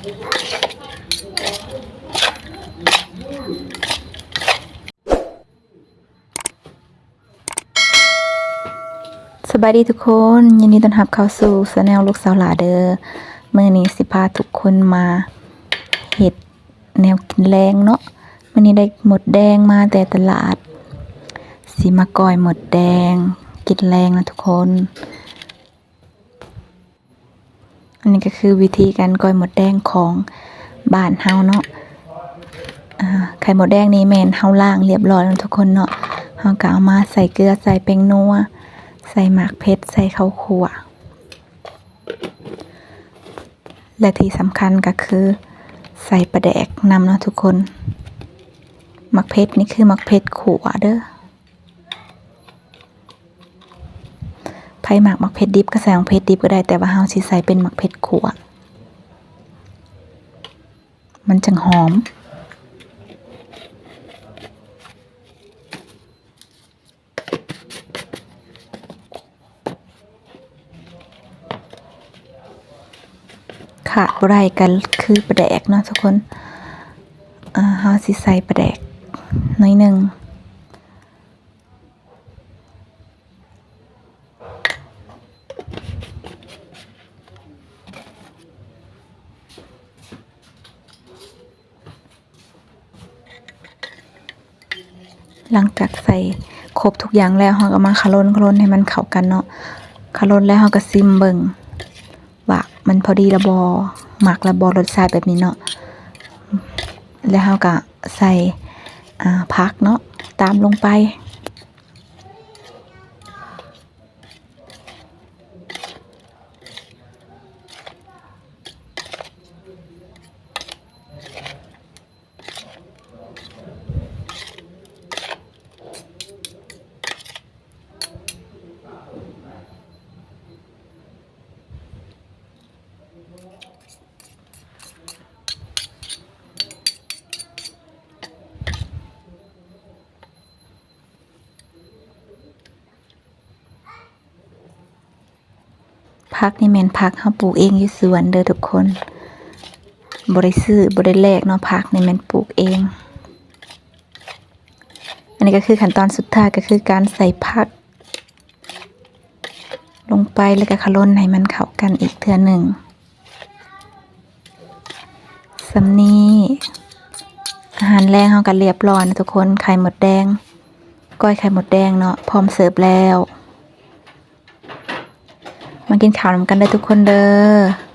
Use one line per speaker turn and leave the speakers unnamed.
สบายดีทุกคนยินดีต้อนรับเข้าสู่สแนลลูกสาวหลาเดอร์มื่อนี้สิพาทุกคนมาเห็ดแนวกินแรงเนาะมื่อนี้ได้หมดแดงมาแต่ตลาดสิมาก้อยหมดแดงกินแรงนะทุกคน อันนี้ก็คือวิธีการก้อยหมดแดงของบ้านเฮาเนาะไข่หมดแดงนี้แมนเฮาล่างเรียบร้อยแล้วทุกคนเนาะเฮาก็เอามาใส่เกลือใส่แป้งนัวใส่หมากเพชรใส่ข้าวคั่วและที่สำคัญก็คือใส่ปลาแดกนำเนาะทุกคนหมักเพชรนี่คือหมักเพชรขัวเด้อ ไผ่หมักหมักเพชรดิบก็ใส่หมักเพชรดิบก็ได้แต่ว่าเฮาสิใส่เป็นหมักเพชรขัวมันจังหอม ขาดได้กันคือปลาแดกเนาะทุกคนเฮาสิใส่ปลาแดกน่อยหนึ่ง หลังจากใส่ครบทุกอย่างแล้วเราก็มาคารนคารนให้มันเข้ากันเนาะคารนแล้วเราก็ซิมเบิ่งว่ามันพอดีระบอหมักระบอรสชาติแบบนี้เนาะแล้วเราก็ใส่อ่าผักเนาะตามลงไป ผักนี่แมนผักเฮาปลูกเองอยู่สวนเด้อทุกคนบ่ได้ซื้อบ่ได้แลกเนาะผักนี่แมนปลูกเอง อันนี้ก็คือขั้นตอนสุดท้ายก็คือการใส่ผัก ลงไปแล้วก็คล่นให้มันเข้ากันอีกเทื่อหนึ่งสำนีอาหารแรงเฮาก็เรียบร้อยนะทุกคนไข่หมดแดง ก้อยไข่หมดแดงเนาะพร้อมเสิร์ฟแล้ว กินข้าวนำกันเด้ทุกคนเด้อ